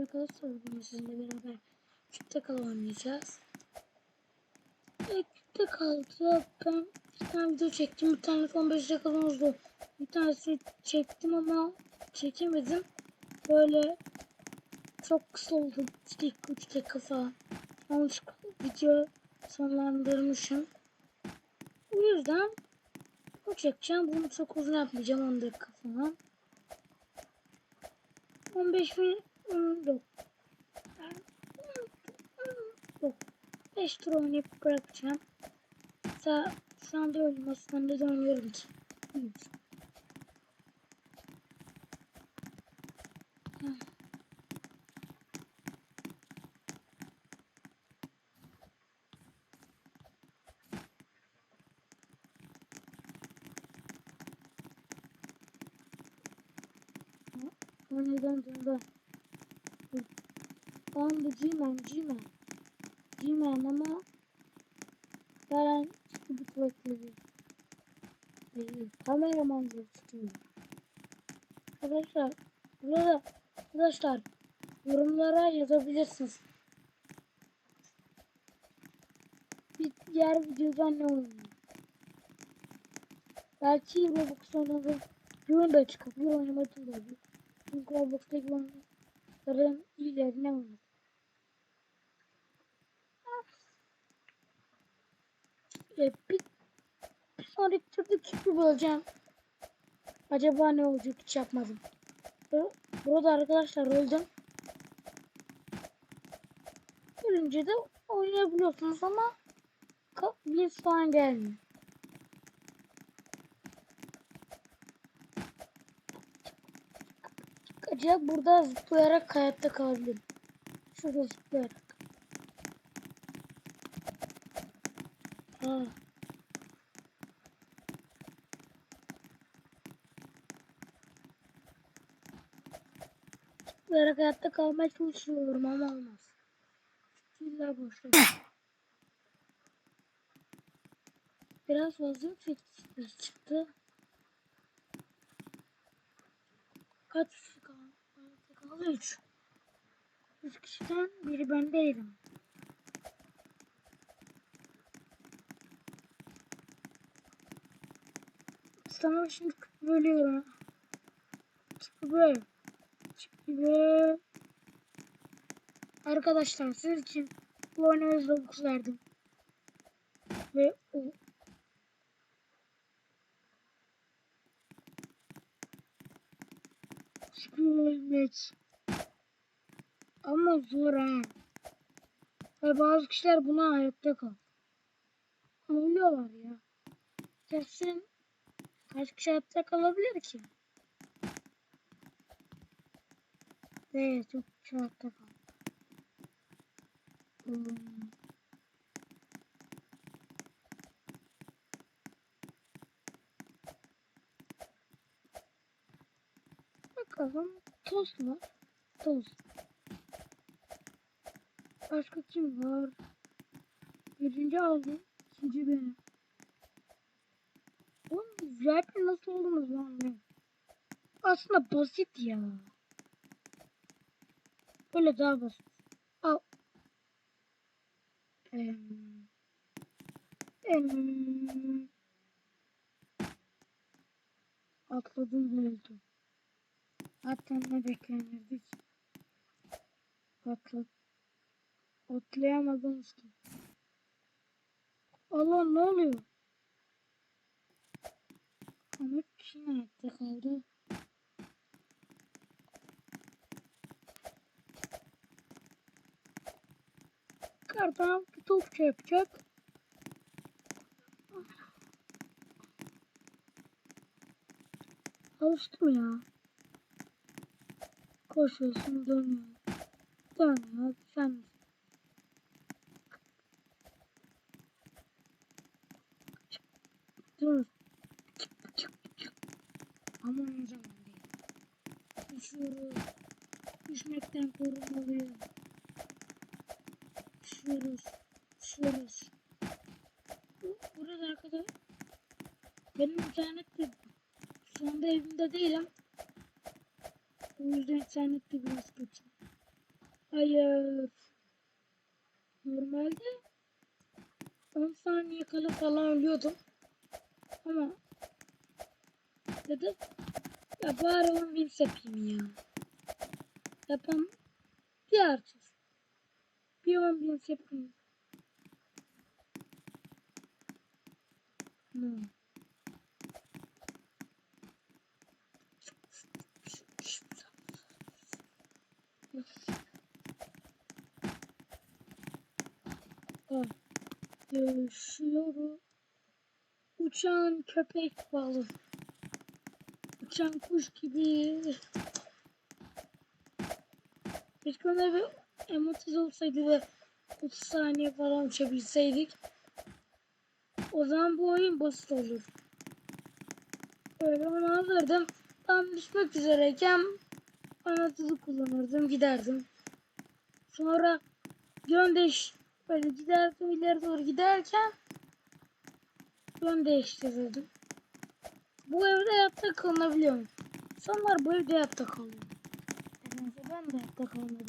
Arkadaşlar bugün sizinle beraber küçükte kal oynayacağız. Ve küçükte kaldı. Ben bir tane video çektim. Bir tane 15 dakikamız oldu. Bir tanesi çektim ama çekemedim. Böyle çok kısa oldu. 2 dakika, 3 dakika falan. Yanlış video sonlandırmışım. O yüzden bu çekeceğim. Bunu çok uzun yapmayacağım. 10 dakika falan. 15 mi? Hmm, Yok. Yok. 5 tur oynayıp bırakacağım. Mesela şu anda oynamasından da oynuyorum ki. Hmm. O neden döndü? Ben de G-Man, G-Man. G-Man ama ben bir kuvvetli değil. Kameraman gözüküyor. Arkadaşlar, burada arkadaşlar yorumlara yazabilirsiniz. Bir diğer videoda ne oynuyor? Belki Roblox oynadım. Bir oyun da çıkabilir, oynamadım da olur. Çünkü Roblox'taki oyunların iyilerine oynadım. E, bir, bir sonraki turda küpü bulacağım. Acaba ne olacak hiç yapmadım. Bu- Burada arkadaşlar öldüm. Ölünce de oynayabiliyorsunuz ama bir falan gelmiyor. Acaba burada zıplayarak hayatta kalabilirim. Şurada zıplayarak. Ha. Zıplayarak hayatta kalmaya çalışıyorum ama olmaz. İlla boşver. Biraz fazla yüksek çıktı. Kaç kişi kaldı 3. 3 kişiden biri bendeydim. Sana şimdi bölüyorum. Böyle. Böyle. Arkadaşlar siz için bu oyuna Robux verdim. Ve o Ölmek. Ama zor ha. Ve bazı kişiler buna hayatta kal. Ölüyorlar ya. Kesin kaç kişi hayatta kalabilir ki? Evet çok kişi hayatta kal. Hmm. Bakalım tost var. Tost. Başka kim var? Birinci aldım. ikinci benim. VIP nasıl lan ben? Aslında basit ya. Böyle daha basit. Al. Em. Em. Atladım öldüm. Hatta ne beklenirdi ki? Atla. Atlayamadım işte. Allah ne oluyor? Ama şey ayakta kaldı. Kardan bir top yapacak. Alıştım ya. Koşuyorsun dönüyor. Dönüyor. Sen Dur. Ama zaman değil. Düşüyoruz. Düşmekten korunmalıyız. Düşüyoruz. Düşüyoruz. Bu, burada arkadaş. Benim internet de şu anda evimde değilim. O yüzden internet de biraz kötü. Hayır. Normalde 10 saniye kala falan ölüyordum. Ama dedim ya bari 10 bin yapayım ya. Yapam bir artık. Bir 10 bin yapayım. Hmm. Ah. Uçan köpek balı. Uçan kuş gibi. Keşke ona bir emotiz olsaydı ve 30 saniye falan uçabilseydik. O zaman bu oyun basit olur. Böyle onu alırdım. Tam düşmek üzereyken anahtarı kullanırdım giderdim. Sonra yön değiş böyle giderdim ileri doğru giderken yön değiştirirdim. Bu evde hayatta kalınabiliyor mu? İnsanlar bu evde hayatta kalıyor. Nedense ben de hayatta kalmadım.